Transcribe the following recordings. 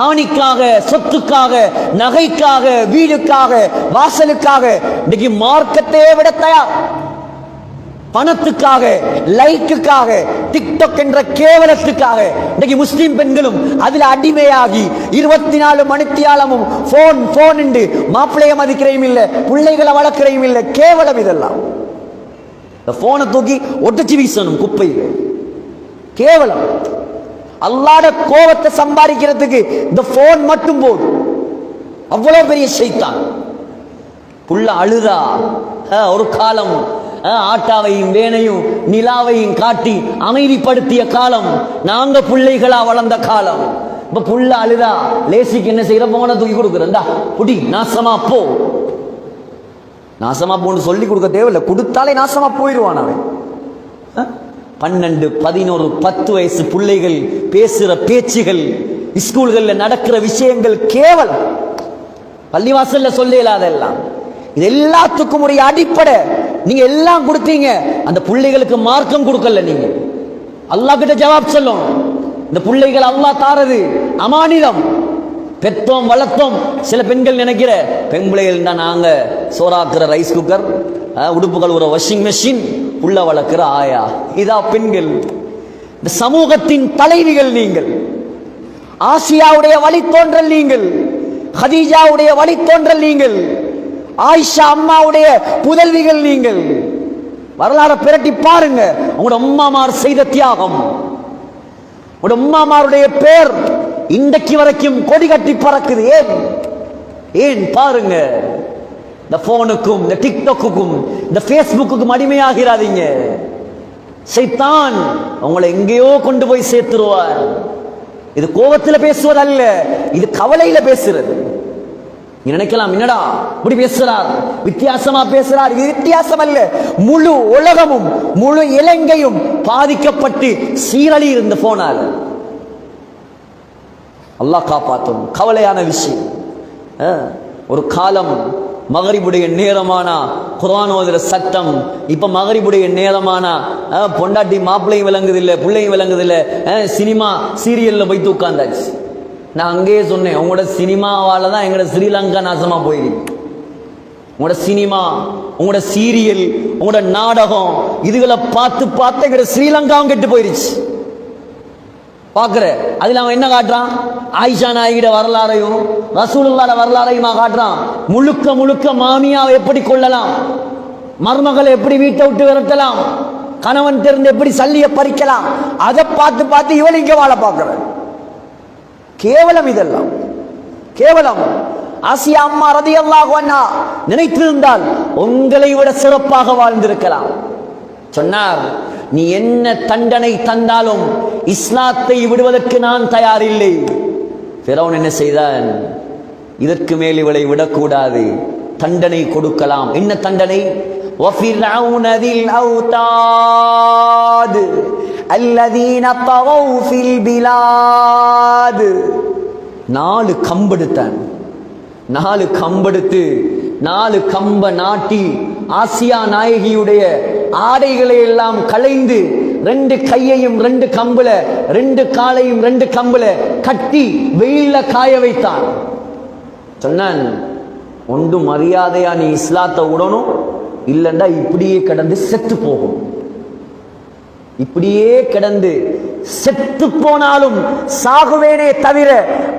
காணிக்காக சொத்துக்காக நகைக்காக வீடுக்காக வாசலுக்காக இன்னைக்கு மார்க்கத்தையே விட தயார். பணத்துக்காக லைக்குக்காக டிக்டாக் என்ற கேவலத்துக்காக இன்னைக்கு முஸ்லிம் பெண்களும் அதில் அடிமையாகி இருபத்தி நாலு மணித்தியாலமும் போன் போன் என்று மாப்பிள்ளைய மதிக்கிறையும் இல்லை பிள்ளைகளை வளர்க்கிறையும் இல்லை கேவலம் இதெல்லாம். இந்த போனை தூக்கி ஒட்டச்சி வீசணும் குப்பையில். கேவலம். அல்லாட கோபத்தை சம்பாதிக்கிறதுக்கு இந்த போன் மட்டும் போதும். அவ்வளவு பெரிய ஷைத்தான் புள்ள அழுதா? ஒரு காலம். ஆட்டாவையும் வேனையும் நிலாவையும் காட்டி அமைதிப்படுத்திய காலம். நாங்க பிள்ளைகளா வளர்ந்த காலம். இப்ப புள்ள அழுதா? லேசிக்கு என்ன செய்யற போன தூக்கி கொடுக்குறா. புடி நாசமா போ. நாசமா போன்னு சொல்லி கொடுக்க தேவையில்லை. கொடுத்தாலே நாசமா போயிடுவான் அவன். பன்னெண்டு பதினோரு பத்து வயசு பிள்ளைகள் பேசுகிற பேச்சுகள் ஸ்கூல்களில் நடக்கிற விஷயங்கள் கேவலம். பள்ளிவாசல்ல சொல்லல அதெல்லாம் இது எல்லாத்துக்கும் உடைய அடிப்படை. நீங்க எல்லாம் கொடுத்தீங்க அந்த பிள்ளைகளுக்கு மார்க்கம் கொடுக்கல நீங்க. அல்லாஹ் கிட்ட ஜவாப் சொல்லும் இந்த பிள்ளைகள் அல்லாஹ் தாரது. அமானிதம். பெற்றோம் வளர்த்தோம். சில பெண்கள் நினைக்கிற பெண் பிள்ளைகள் தான் நாங்க சோறாக்குற ரைஸ் குக்கர் உடுப்புகள் ஒரு வாஷிங் மெஷின் உள்ள வளர்க்கிற ஆயா. இதா பெண்கள். இந்த சமூகத்தின் தலைவிகள் நீங்கள். ஆசியாவுடைய வழித்தோன்றல் நீங்கள். ஹதீஜாவுடைய வழித்தோன்றல் நீங்கள். ஆயிஷா அம்மாவுடைய புதல்விகள் நீங்கள். வரலாறு பிரட்டி பாருங்க. உங்களோட அம்மாமார் செய்த தியாகம். உங்களோட அம்மாமாருடைய பேர் இன்றைக்கு வரைக்கும் கொடி கட்டி பறக்குது. ஏன்? ஏன்? பாருங்க. இந்த போனுக்கும் இந்த டிக்டாக்குக்கும் இந்த ஃபேஸ்புக்குக்கும் அடிமையாகிறாதீங்க. சைத்தான் உங்களை எங்கேயோ கொண்டு போய் சேர்த்துருவார். இது கோபத்துல பேசுவதல்ல இது கவலையில பேசுறது. நீ நினைக்கலாம் என்னடா இப்படி பேசுறார்? வித்தியாசமா பேசுறார். இது வித்தியாசம் அல்ல முழு உலகமும் முழு இலங்கையும் பாதிக்கப்பட்டு சீரழி இருந்து போனார் அல்லாஹ் காப்பாற்றும் கவலையான விஷயம். ஒரு காலம் மகரிபுடைய நேரமானா? குரான் ஓதுற சட்டம் இப்ப மகரிபுடைய நேரமானா? பொண்டாட்டி மாப்பிள்ளையும் விளங்குதில்ல பிள்ளையும் விளங்குது சினிமா சீரியல்ல போய் தூக்காந்தாச்சு நான் அங்கேயே சொன்னேன் உங்களோட சினிமாவால தான் எங்களோட ஸ்ரீலங்கா நாசமா போயிருக்கு. உங்களோட சினிமா உங்களோட சீரியல் உங்களோட நாடகம் இதுகளை பார்த்து பார்த்து எங்களோட ஸ்ரீலங்காவும் கெட்டு போயிருச்சு. பார்க்குற அதில் அவன் என்ன காட்டுறான்? ஆயிஷா நாயகிட வரலாறையும் ரசூலுல்லாட வரலாறையுமா காட்டுறான்? முழுக்க முழுக்க மாமியாவை எப்படி கொள்ளலாம் மருமகளை எப்படி வீட்டை விட்டு விரட்டலாம்? கணவன் தெரிந்து எப்படி சல்லிய பறிக்கலாம்? அதை பார்த்து பார்த்து இவள் இங்கே வாழ பார்க்குற கேவலம் இதெல்லாம். கேவலம். ஆசியா அம்மா ரதி அல்லாஹ் நினைத்திருந்தால் உங்களை விட சிறப்பாக வாழ்ந்திருக்கலாம். சொன்னார் நீ என்ன தண்டனை தந்தாலும் இஸ்லாத்தை விடுவதற்கு நான் தயாரில்லை. பிறவன் என்ன செய்தான்? இதற்கு மேல் இவளை விடக்கூடாது. தண்டனை கொடுக்கலாம். என்ன தண்டனை? நாலு கம்பெடுத்தான். நாலு கம்பெடுத்து நாலு கம்ப நாட்டி ஆசியா நாயகியுடைய ஆடைகளை எல்லாம் களைந்து ரெண்டு கையையும் ரெண்டு கம்புல ரெண்டு காலையும் ரெண்டு கம்புல கட்டி வெயில காய வைத்தான். சொன்னான் ஒன்று மரியாதையா நீ இஸ்லாத்தை விடணும் இல்லைண்டா இப்படியே கிடந்து செத்து போகும். இப்படியே கிடந்து செத்து போனாலும் சாகுவேனே தவிர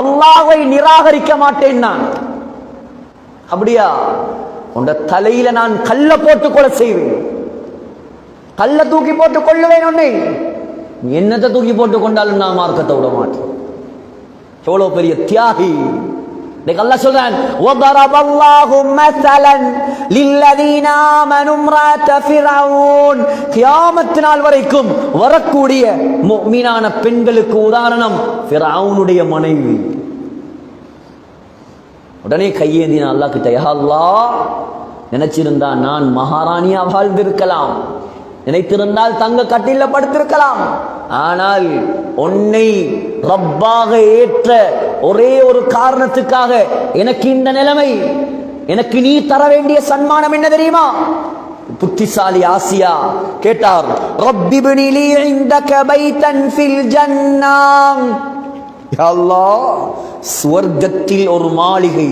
அல்லாவை நிராகரிக்க மாட்டேன் நான். அப்படியா? உண்ட தலையில நான் கல்ல போட்டு கொலை செய்வேன். கல்ல தூக்கி போட்டு கொள்ளுவேன் உன்னை நீ என்னத்தை தூக்கி போட்டு கொண்டாலும் நான் மார்க்கத்தை விட மாட்டேன் எவ்வளவு பெரிய தியாகி இன்னைக்கு அல்லாஹ் சொல்றான் وضرب الله مثلا للذين آمنوا امرأة فرعون கியாமத் நாள் வரைக்கும் வரக்கூடிய முஃமினான பெண்களுக்கு உதாரணம் ஃபிரௌனுடைய மனைவி உடனே கையேந்தின அல்லாஹ் கிட்ட யா அல்லாஹ் நினைச்சிருந்தா நான் மகாராணியா வாழ்ந்திருக்கலாம் நினைத்திருந்தால் தங்க கட்டில படுத்திருக்கலாம். ஆனால் உன்னை ரப்பாக ஏற்ற ஒரே ஒரு காரணத்துக்காக எனக்கு இந்த நிலைமை. எனக்கு நீ தர வேண்டிய சன்மானம் என்ன தெரியுமா? புத்திசாலி ஆசியா கேட்டார். ரப்பிபினி லீ இந்த பைத்தன் ஃபில் ஜன்னா. அல்லா அல்லாஹ் சுவர்க்கத்தில் ஒரு மாளிகை.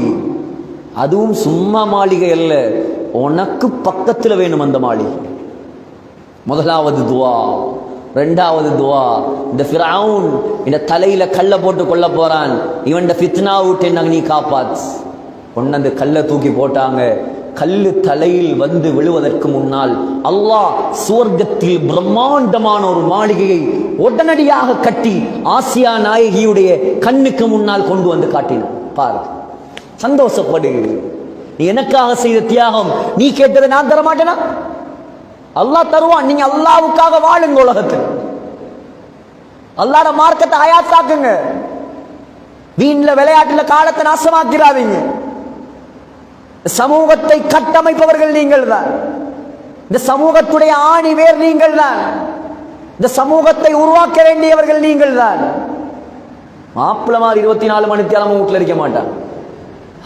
அதுவும் சும்மா மாளிகை அல்ல உனக்கு பக்கத்தில் வேணும் அந்த மாளிகை. முதலாவது துவா ரெண்டாவது துவா. இந்த ஃபிரவுன் இந்த தலையில கல்லை போட்டு கொல்ல போறான். இவன் ஃபித்னா விட்டு என்ன நீ காப்பாத் கொண்டு அந்த கல்லை தூக்கி போட்டாங்க. கல்லு தலையில் வந்து விழுவதற்கு முன்னால் அல்லாஹ் சுவர்க்கத்தில் பிரம்மாண்டமான ஒரு மாளிகையை உடனடியாக கட்டி ஆசியா நாயகியுடைய கண்ணுக்கு முன்னால் கொண்டு வந்து காட்டினான். பாரு சந்தோஷப்படு. நீ எனக்காக செய்த தியாகம் நீ கேட்டதை நான் தர மாட்டேனா அல்லாஹ் தருவான். நீங்க அல்லாவுக்காக வாழுங்க உலகத்தில். அல்லாட மார்க்கத்தை ஆயாத்தாக்குங்க வீண்ல விளையாட்டுல காலத்தை நாசமாக்கிறாதீங்க சமூகத்தை கட்டமைப்பவர்கள் நீங்கள் தான். இந்த சமூகத்துடைய ஆணி வேர் நீங்கள் தான். இந்த சமூகத்தை உருவாக்க வேண்டியவர்கள் நீங்கள் தான். மாப்பிளமார் இருபத்தி நாலு மணி தேலமும் வீட்டில் இருக்க மாட்டான்.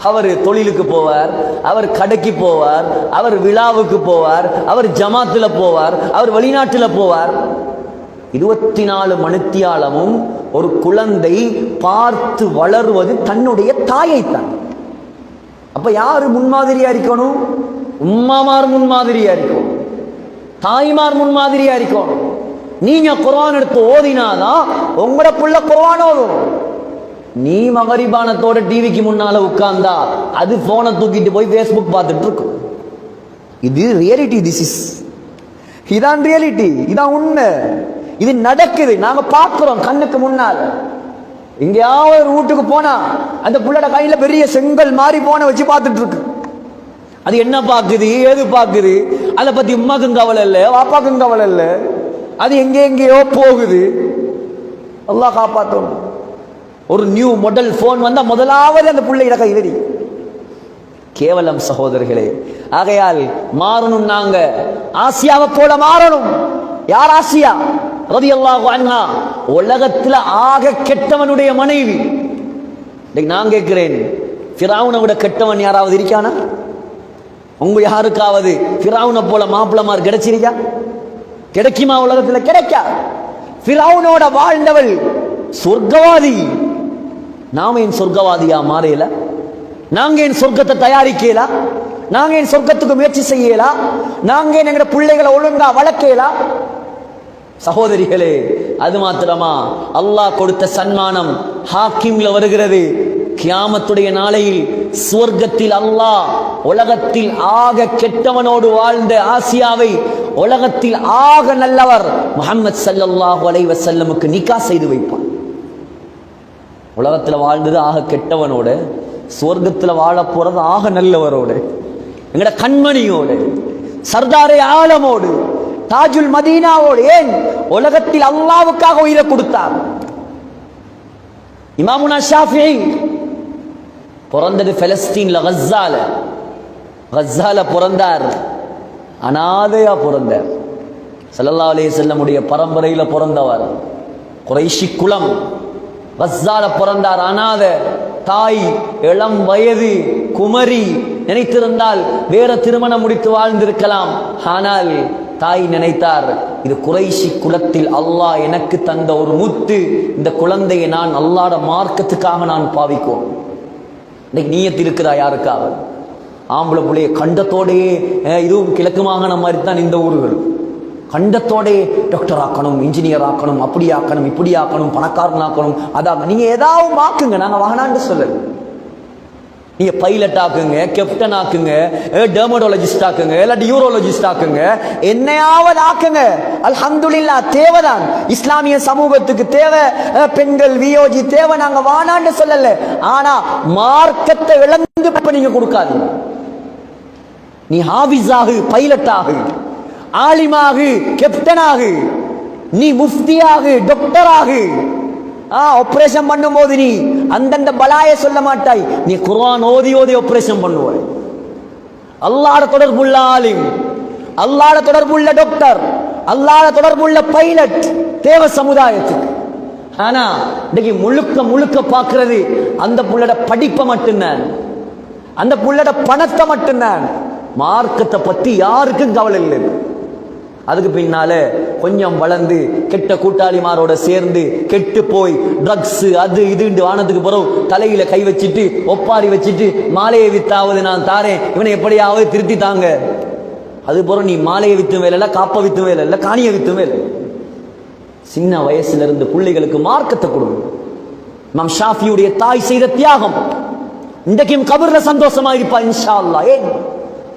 அவர் தொழிலுக்கு போவார் அவர் கடைக்கு போவார் அவர் விழாவுக்கு போவார் அவர் ஜமாத்தில் போவார் அவர் வெளிநாட்டில் போவார். இருபத்தி நாலு மணித்தியாலமும் ஒரு குழந்தை பார்த்து வளர்வது தன்னுடைய தாயைத்தான். அப்ப யாரு முன்மாதிரியா இருக்கணும்? உம்மாமார் முன்மாதிரியா இருக்கணும். தாய்மார் முன்மாதிரியா இருக்கணும். நீங்க குரான் எடுத்து ஓதினாதான் உங்களோட புள்ள குரான் ஓதும். நீ மகரிபானத்தோட டிவிக்கு முன்னால உட்கார்ந்தா அது போனை தூக்கிட்டு போய் ஃபேஸ்புக் பார்த்துட்டு இருக்கும் இது ரியாலிட்டி திஸ் இஸ் இதான் ரியாலிட்டி இதான் உண்மை. இது நடக்குது நாங்க பார்க்கிறோம் கண்ணுக்கு முன்னால். எங்கேயாவது ஒரு வீட்டுக்கு போனா அந்த புள்ளட கையில பெரிய செங்கல் மாதிரி போனை வச்சு பார்த்துட்டு இருக்கு அது என்ன பார்க்குது ஏது பார்க்குது? அதை பத்தி உமாக்கும் கவலை இல்லை வாப்பாக்கும் கவலை இல்லை. அது எங்கே எங்கேயோ போகுது. எல்லாம் காப்பாற்றணும் ஒரு நியூ மாடல் ஃபோன் வந்தால் முதலாவது அந்த பிள்ளையிட கைதடி கேவலம் சகோதரர்களே ஆகையால் மாறணும் நாங்க. ஆசியாவை போல மாறணும். யார் ஆசியா? ரதியல்லாஹு அண்ணா உலகத்தில் ஆக கெட்டவனுடைய மனைவி. இன்னைக்கு நான் கேட்கிறேன் ஃபிரௌனை விட கெட்டவன் யாராவது இருக்கானா? உங்க யாருக்காவது ஃபிரௌனை போல மாப்பிளமார் கிடைச்சிருக்கா? கிடைக்குமா உலகத்தில்? கிடைக்கா. ஃபிரௌனோட வாழ்ந்தவள் சொர்க்கவாதி. நாம என் சொர்க்கவாதியா மாறையில நாங்க என் சொர்க்கத்தை தயாரிக்கல? நாங்க என் சொர்க்கத்துக்கு முயற்சி செய்யலா? நாங்க எங்கட பிள்ளைகளை ஒழுங்கா வளர்க்கலா? சகோதரிகளே அது மாத்திரமா அல்லாஹ் கொடுத்த சன்மானம் ஹாக்கிம்ல வருகிறது. கியாமத்துடைய நாளையில் சுவர்க்கத்தில் அல்லாஹ் உலகத்தில் ஆக கெட்டவனோடு வாழ்ந்த ஆசியாவை உலகத்தில் ஆக நல்லவர் முகமது சல்லல்லாஹு அலைவசல்லமுக்கு நிக்கா செய்து வைப்பான் உலகத்துல வாழ்ந்தது ஆக கெட்டவனோடு சுவர்க்கத்துல வாழ போகிறது ஆக நல்லவரோடு எங்கட கண்மணியோடு சர்தாரே ஆலமோடு தாஜுல் மதீனாவோடு ஏன் உலகத்தில் அல்லாவுக்காக உயிரை கொடுத்தார்? இமாமுனா ஷாஃபி பிறந்தது பெலஸ்தீன்ல கஸ்ஸால. கஸ்ஸால பிறந்தார். அனாதையா பிறந்தார். ஸல்லல்லாஹு அலே செல்லமுடைய பரம்பரையில பிறந்தவர். குறைஷி குலம் வஸ்ஸால பிறந்தார். அனாத தாய் இளம் வயது குமரி நினைத்திருந்தால் வேற திருமணம் முடித்து வாழ்ந்திருக்கலாம். ஆனால் தாய் நினைத்தார் இது குறைஷி குலத்தில் அல்லாஹ் எனக்கு தந்த ஒரு முத்து. இந்த குழந்தையை நான் அல்லாட மார்க்கத்துக்காக நான் பாவிக்கும். இன்னைக்கு நீயத்து இருக்கிறா யாருக்காவது? ஆம்பளை பிள்ளைய கண்டத்தோடையே இதுவும் கிழக்கு மாகாணம் மாதிரி தான் இந்த ஊர்கள். கண்டத்தோடே டாக்டர் ஆக்கணும் இன்ஜினியர் ஆக்கணும் அப்படி ஆக்கணும் இப்படி ஆக்கணும் பணக்காரன் ஆக்கணும் அதான் நீங்க ஏதாவது ஆக்குங்க நாங்க வாங்கினான்னு சொல்லல. நீங்க பைலட் ஆக்குங்க கெப்டன் ஆக்குங்க டெர்மடாலஜிஸ்ட் ஆக்குங்க இல்லாட்டி யூரோலஜிஸ்ட் ஆக்குங்க என்னையாவது ஆக்குங்க. அல்ஹம்துலில்லாஹ் தேவைதான். இஸ்லாமிய சமூகத்துக்கு தேவை பெண்கள் வியோஜி தேவை நாங்க வானான்னு சொல்லல. ஆனா மார்க்கத்தை இழந்து இப்ப நீங்க கொடுக்காதீங்க. நீ ஹாஃபிஸ் ஆகு பைலட் ஆகு. ஆலிமாகு கெப்டனாகு ஆகு நீ முஃப்தியாகு டாக்டர் ஆகு. ஆ ஆபரேஷன் பண்ணும்போது நீ அந்தந்த பலாய சொல்ல மாட்டாய். நீ குர்ஆன் ஓதி ஓதி ஆபரேஷன் பண்ணுவாய். அல்லாஹ்ட தொடர்புள்ள ஆலிம் அல்லாஹ்ட தொடர்புள்ள டாக்டர் அல்லாஹ்ட தொடர்புள்ள பைலட் தேவ சமுதாயத்துக்கு. ஆனா இன்னைக்கு முழுக்க முழுக்க பார்க்கிறது அந்த புள்ளட படிப்பை மட்டும்தான். அந்த புள்ளட பணத்தை மட்டும்தான். மார்க்கத்தை பத்தி யாருக்கும் கவலை இல்லை. அதுக்கு பின்னால கொஞ்சம் வளர்ந்து கெட்ட கூட்டாளிமாரோட சேர்ந்து கெட்டு போய் ட்ரக்ஸ் அது இதுண்டு வானத்துக்கு பிறகு தலையில கை வச்சுட்டு ஒப்பாரி வச்சுட்டு மாலையை வித்தாவது நான் தாரேன். இவனை எப்படியாவது திருத்தி தாங்க அது போற நீ மாலையை வித்தும் வேலை இல்லை காப்ப வித்தும் வேலை இல்லை காணியை வித்தும் வேலை சின்ன வயசுல இருந்து பிள்ளைகளுக்கு மார்க்கத்தை கொடுங்க. நம் ஷாஃபியுடைய தாய் செய்த தியாகம். இன்றைக்கும் கபர்ல சந்தோஷமா இருப்பா இன்ஷா அல்லா ஏன்?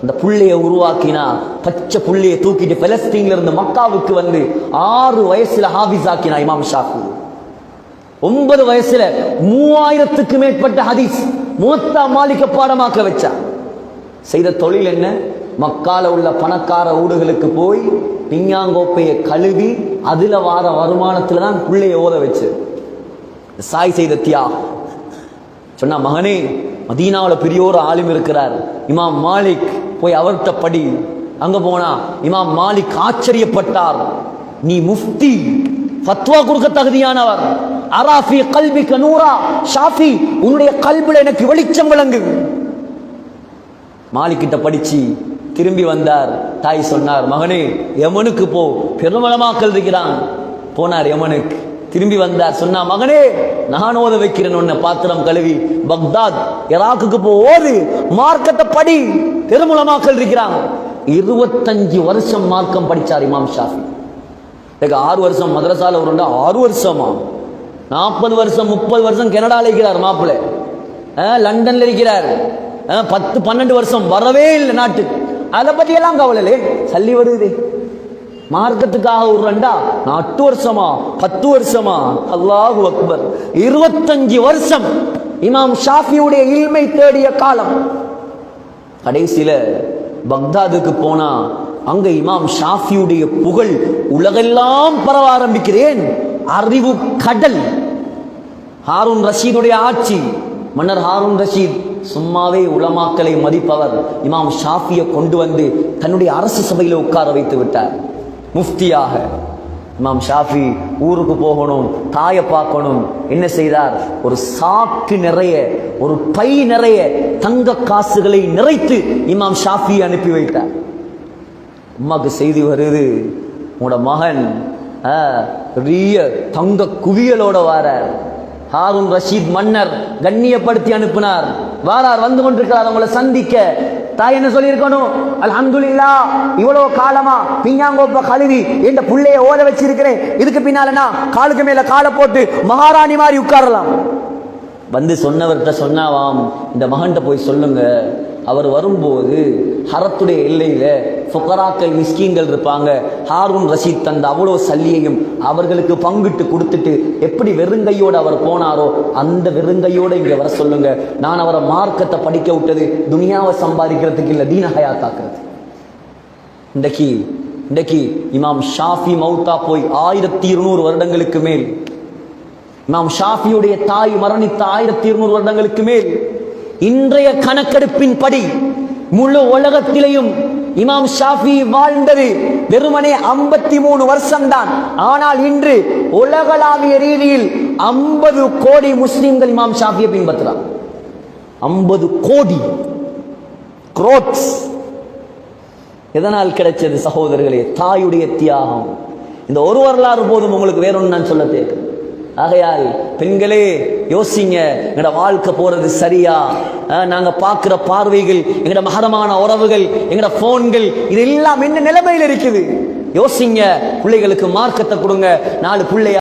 அந்த புள்ளைய உருவாக்கினா பச்சை புள்ளைய தூக்கிட்டு பெலஸ்தீன்ல இருந்து மக்காவுக்கு வந்து ஆறு வயசுல ஹாபிஸ் ஆக்கினா இமாம் ஷாஃபி. ஒன்பது வயசுல மூவாயிரத்துக்கு மேற்பட்ட ஹதீஸ் மூத்தா மாலிக்க பாடமாக்க வச்சா செய்த தொழில் என்ன? மக்கால உள்ள பணக்கார ஊடுகளுக்கு போய் பிஞ்ஞாங்கோப்பையை கழுவி அதுல வார வருமானத்துல தான் பிள்ளைய ஓத வச்சு சாய் செய்த தியாகம். சொன்னா மகனே மதீனாவில் பெரிய ஒரு ஆளும் இருக்கிறார். இமாம் மாலிக் போய் அவர்கிட்ட படி. அங்க போனா இமாம் மாலிக் ஆச்சரியப்பட்டார். நீ முஃப்தி ஃபத்வா கொடுக்க தகுதியானவர். அராஃபி கல்வி கனூரா ஷாஃபி உன்னுடைய கல்வில எனக்கு வெளிச்சம் விளங்கு. மாலிக்கிட்ட படிச்சு திரும்பி வந்தார். தாய் சொன்னார் மகனே யமனுக்கு போ. பெருமளமாக்கல் இருக்கிறான். போனார் யமனுக்கு. திரும்பி வந்தார். சொன்னா மகனே நான் ஓத வைக்கிறேன் உன்னை. பாத்திரம் கழுவி பக்தாத் இராக்குக்கு போ ஓது. மார்க்கத்தை படி. பெருமளமாக்கல் இருக்கிறான் இருபத்தஞ்சு வருஷம் மார்க்கம் படிச்சார் இமாம் ஷாஃபி. எனக்கு ஆறு வருஷம் மதரசால ஒரு ஆறு வருஷமா? நாற்பது வருஷம் முப்பது வருஷம் கனடால இருக்கிறார் மாப்பிள்ளை. லண்டன்ல இருக்கிறார். பத்து பன்னெண்டு வருஷம் வரவே இல்லை நாட்டுக்கு. அதை பத்தி எல்லாம் கவலை சல்லி வருது. மார்க்கத்துக்காக ஒரு ரெண்டா? எட்டு வருஷமா பத்து வருஷமா? அல்லாஹு அக்பர். இருபத்தஞ்சு வருஷம் இமாம் ஷாஃபியுடைய இல்மை தேடிய காலம். கடைசியில பக்தாதுக்கு போனா அங்க இமாம் ஷாஃபியுடைய புகழ் உலகெல்லாம் பரவ ஆரம்பிக்கிறேன். அறிவு கடல். ஹாரூன் ரஷீதுடைய ஆட்சி. மன்னர் ஹாரூன் ரஷீத் சும்மாவே உலமாக்களை மதிப்பவர் இமாம் ஷாஃபியை கொண்டு வந்து தன்னுடைய அரசு சபையில உட்கார வைத்து விட்டார். முஃப்தியாக. இமாம் ஷாஃபி ஊருக்கு போகணும் தாயை பார்க்கணும். என்ன செய்தார்? ஒரு சாக்கு நிறைய ஒரு பை நிறைய தங்க காசுகளை நிறைத்து இமாம் ஷாஃபியை அனுப்பி வைத்தார். அம்மாக்கு செய்தி வருது. உங்களோட மகன் ஆ, பெரிய தங்க குவியலோட வாரார். ஹாரூன் ரஷீத் மன்னர் கண்ணியப்படுத்தி அனுப்பினார். வாரார் வந்து கொண்டிருக்கிறார். அவங்களை சந்திக்க தாய் என்ன சொல்லியிருக்கணும். அல்ஹம்துலில்லா இவ்வளவு காலமா பிஞ்சாங்கோப்ப கழுவி என் புள்ளைய ஓத வச்சிருக்கிறேன். இதுக்கு பின்னாலனா காலுக்கு மேல காலை போட்டு மகாராணி மாதிரி உட்காரலாம். வந்து சொன்னவர்கிட்ட சொன்னாவாம் இந்த மகன்கிட்ட போய் சொல்லுங்க. அவர் வரும்போது ஹரத்துடைய எல்லையில ஃபுகராக்கள் மிஸ்கீன்கள் இருப்பாங்க. ஹாரூன் ரஷீத் தந்த அவ்வளோ சல்லியையும் அவர்களுக்கு பங்கிட்டு கொடுத்துட்டு எப்படி வெறுங்கையோடு அவர் போனாரோ அந்த வெறுங்கையோடு இங்கே வர சொல்லுங்க. நான் அவரை மார்க்கத்தை படிக்க விட்டது துனியாவை சம்பாதிக்கிறதுக்கு இல்லை தீன ஹயாத்தாக்குறது. இன்றைக்கு இன்றைக்கு இமாம் ஷாஃபி மௌத்தா போய் ஆயிரத்தி இருநூறு வருடங்களுக்கு மேல் இமாம் ஷாஃபியுடைய தாய் மரணித்த ஆயிரத்தி இருநூறு வருடங்களுக்கு மேல் இன்றைய கணக்கெடுப்பின் படி முழு உலகத்திலையும் இமாம் ஷாஃபி வாழ்ந்தது வெறுமனே ஐம்பத்தி மூணு வருஷம்தான். ஆனால் இன்று உலகளாவிய ரீதியில் ஐம்பது கோடி முஸ்லிம்கள் இமாம் ஷாஃபியை பின்பற்றுறார் ஐம்பது கோடி குரோட்ஸ் எதனால் கிடைச்சது சகோதரர்களே? தாயுடைய தியாகம். இந்த ஒரு வரலாறு போதும் உங்களுக்கு வேறொன்னு நான் சொல்ல தேவை. ஆகையால் பெண்களே யோசிங்க எங்களோட வாழ்க்கை போறது சரியா? அஹ், நாங்க பார்வைகள் எங்களோட மகரமான உறவுகள் எங்கட போன்கள் இது எல்லாம் என்ன நிலைமையில் இருக்குது? யோசிங்க பிள்ளைகளுக்கு மார்க்கத்தை கொடுங்க நாலு பிள்ளையா